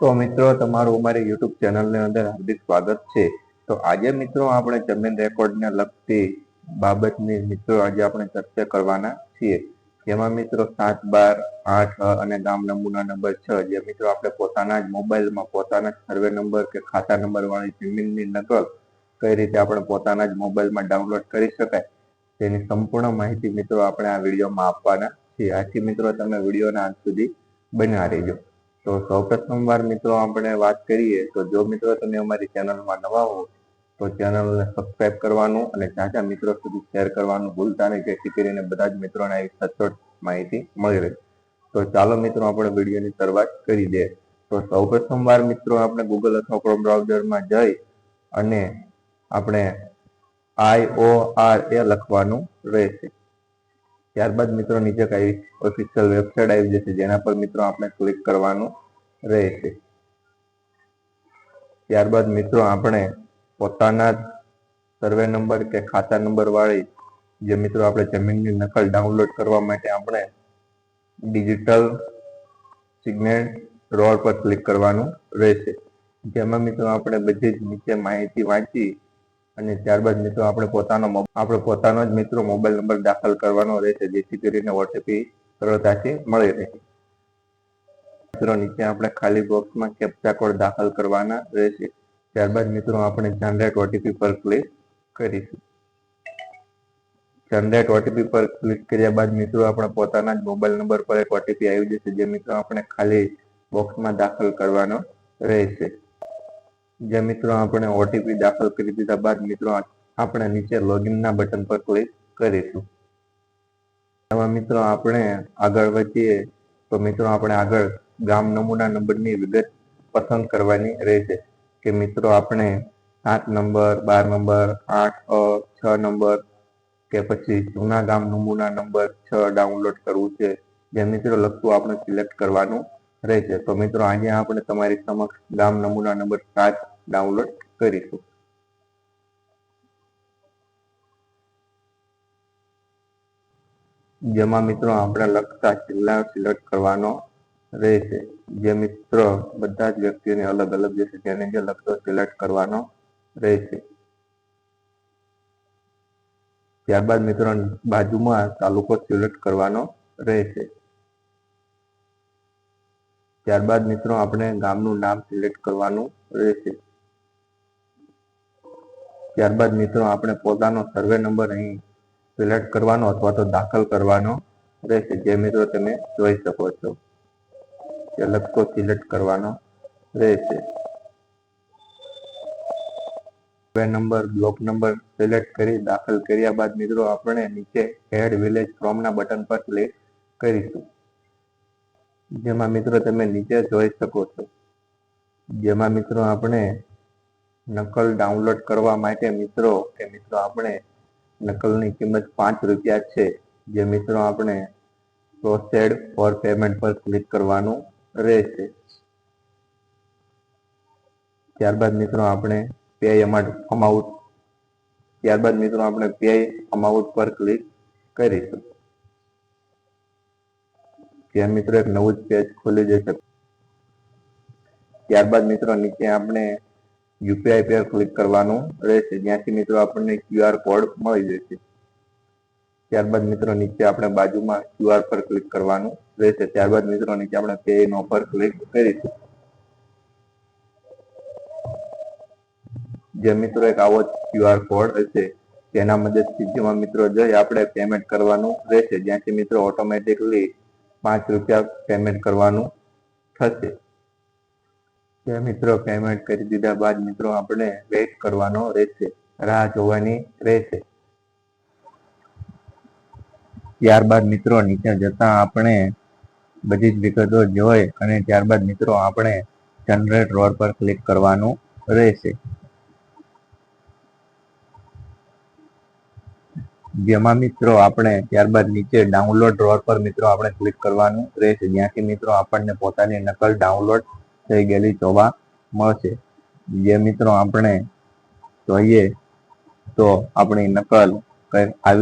તો મિત્રો, તમારું અમારી યુટ્યુબ ચેનલની અંદર હાર્દિક સ્વાગત છે. તો આજે મિત્રો આપણે જમીન રેકોર્ડને લગતી બાબતની મિત્રો આજે આપણે ચર્ચા કરવાના છીએ. જેમાં મિત્રો સાત બાર આઠ અને ગામ નમૂના નંબર છ, જે મિત્રો આપણે પોતાના જ મોબાઈલમાં પોતાના જ સર્વે નંબર કે ખાતા નંબર વાળી જમીનની નકલ કઈ રીતે આપણે પોતાના જ મોબાઈલમાં ડાઉનલોડ કરી શકાય તેની સંપૂર્ણ માહિતી મિત્રો આપણે આ વિડીયોમાં આપવાના છીએ. આથી મિત્રો તમે વિડીયોના અંત સુધી બન્યા રહેજો. તો સૌપ્રથમ વાર મિત્રો આપણે વાત કરીએ, તો જો મિત્રો તમે અમારી ચેનલમાં નવા હો, તો ચેનલને સબસ્ક્રાઇબ કરવાનું અને જાજા મિત્રો સુધી શેર કરવાનું ભૂલતા નહીં. જેથી કરીને બધા જ મિત્રોને આવી સચોટ માહિતી મળી રહે. તો ચાલો મિત્રો આપણે વિડીયોની શરૂઆત કરી દે તો સૌપ્રથમ વાર મિત્રો આપણે ગૂગલ અથવા ક્રોમ બ્રાઉઝરમાં જઈ અને આપણે આઈ ઓ આર એ લખવાનું રહેશે. ત્યારબાદ મિત્રો નીચે કઈ ઓફિશિયલ વેબસાઇટ આવી જશે, જેના પર મિત્રો આપણે ક્લિક કરવાનું રહેશે. ત્યારબાદ મિત્રો આપણે પોતાના સર્વે નંબર કે ખાતા નંબર વાળી જે મિત્રો આપણે જમીનની નકલ ડાઉનલોડ કરવા માટે આપણે ડિજિટલ સિગ્નેટ રોડ પર ક્લિક કરવાનું રહેશે. જેમાં મિત્રો આપણે બધી જ નીચે માહિતી વાંચી અને ત્યારબાદ મિત્રો આપણે પોતાનો આપણે પોતાનો જ મિત્રો મોબાઈલ નંબર દાખલ કરવાનો રહેશે, જેથી કરીને ઓટીપી સરળતાથી મળી રહે. મિત્રો, નીચે આપણે ખાલી બોક્સમાં કેપ્ચા કોડ દાખલ કરવાના રહેશે. ત્યારબાદ મિત્રો, આપણે જનરેટ ઓટીપી પર ક્લિક કરીશું. જનરેટ ઓટીપી પર ક્લિક કર્યા બાદ મિત્રો, આપણે પોતાના જ મોબાઈલ નંબર પર એક ઓટીપી આવી જશે, જે મિત્રો આપણે ખાલી બોક્સમાં દાખલ કરવાનો રહેશે. જે મિત્રો આપણે ઓટીપી દાખલ કરી દીધા બાદ મિત્રો આપણે નીચે લોગિનના બટન પર ક્લિક કરીશું. એમાં મિત્રો આપણે આગળ વધીએ તો મિત્રો આપણે આગળ ગામ નમૂના નંબરની વિગત પસંદ કરવાની રહેશે કે મિત્રો આપણે સાત નંબર, બાર નંબર, આઠ, અ, છ નંબર કે પછી જૂના ગામ નમૂના નંબર છ ડાઉનલોડ કરવું છે, જે મિત્રો લગતું આપણે સિલેક્ટ કરવાનું રહેશે. તો મિત્રો આજે આપણે તમારી સમક્ષ ગામ નમૂના નંબર સાત ડાઉનલોડ કરીશું. જેમાં મિત્રો આપણે લખતા જિલ્લા સિલેક્ટ કરવાનો રહેશે. જે મિત્રો બધા જ વ્યક્તિઓને અલગ અલગ જશે તેને જે લખતો સિલેક્ટ કરવાનો રહેશે. ત્યારબાદ મિત્રો બાજુમાં તાલુકો સિલેક્ટ કરવાનો રહેશે. ત્યારબાદ મિત્રો આપણે ગામનું નામ સિલેક્ટ કરવાનું રહેશે. ત્યારબાદ મિત્રો આપણે પોતાનો સર્વે નંબર અહીં સિલેક્ટ કરવાનો અથવા તો દાખલ કરવાનો રહેશે. જે મિત્રો તમે જોઈ શકો છો. તે લખતો સિલેક્ટ કરવાનો રહેશે. Survey number block number select કરી દાખલ કર્યા બાદ મિત્રો આપણે નીચે એડ વિલેજ ફ્રોમના બટન પર ક્લિક કરીશું. જેમાં મિત્રો તમે નીચે જોઈ શકો છો. જેમાં મિત્રો આપણે નકલ ડાઉનલોડ કરવા માટે મિત્રો, કે મિત્રો આપણે નકલની કિંમત પાંચ રૂપિયા છે. જે મિત્રો આપણે પ્રોસેડ ફોર પેમેન્ટ પર ક્લિક કરવાનું રહેશે. ત્યારબાદ મિત્રો આપણે પે એમાઉન્ટ અમાઉન્ટ ત્યારબાદ મિત્રો આપણે પે અમાઉન્ટ પર ક્લિક કરીશું. ત્યાં મિત્રો એક નવું જ પેજ ખુલી જશે. ત્યારબાદ મિત્રો નીચે આપણે યુપીઆઈ પર ક્લિક કરવાનું રહેશે. જ્યાંથી મિત્રો આપણને ક્યુઆર કોડ મળી જશે. ત્યારબાદ મિત્રો નીચે આપણે બાજુમાં ક્યુઆર પર ક્લિક કરવાનું રહેશે. ત્યારબાદ મિત્રો નીચે આપણે પે નો પર ક્લિક કરીશું. જે મિત્રો એક આવો ક્યુઆર કોડ હશે, તેના મદદથી જેમાં મિત્રો જઈ આપણે પેમેન્ટ કરવાનું રહેશે જ્યાંથી મિત્રો ઓટોમેટિકલી પાંચ રૂપિયા પેમેન્ટ કરવાનું થશે. તે મિત્રો પેમેન્ટ કરી દીધા બાદ મિત્રો આપણે વેઇટ કરવાનો રહેશે, રાહ જોવાની રહેશે. ત્યારબાદ મિત્રો નીચે જતા આપણે બધી જ વિગતો જોઈ અને ત્યારબાદ મિત્રો આપણે જનરેટ રોડ પર ક્લિક કરવાનું રહેશે. જેમાં મિત્રો આપણે ત્યારબાદ નીચે ડાઉનલોડ રોડ પર મિત્રો આપણે ક્લિક કરવાનું રહેશે. જ્યાંથી મિત્રો આપણને પોતાની નકલ ડાઉનલોડ થઈ ગયેલી જોવા મળશે. જે મિત્રો આપણે જોઈએ તો આપણી નકલ કઈ આવી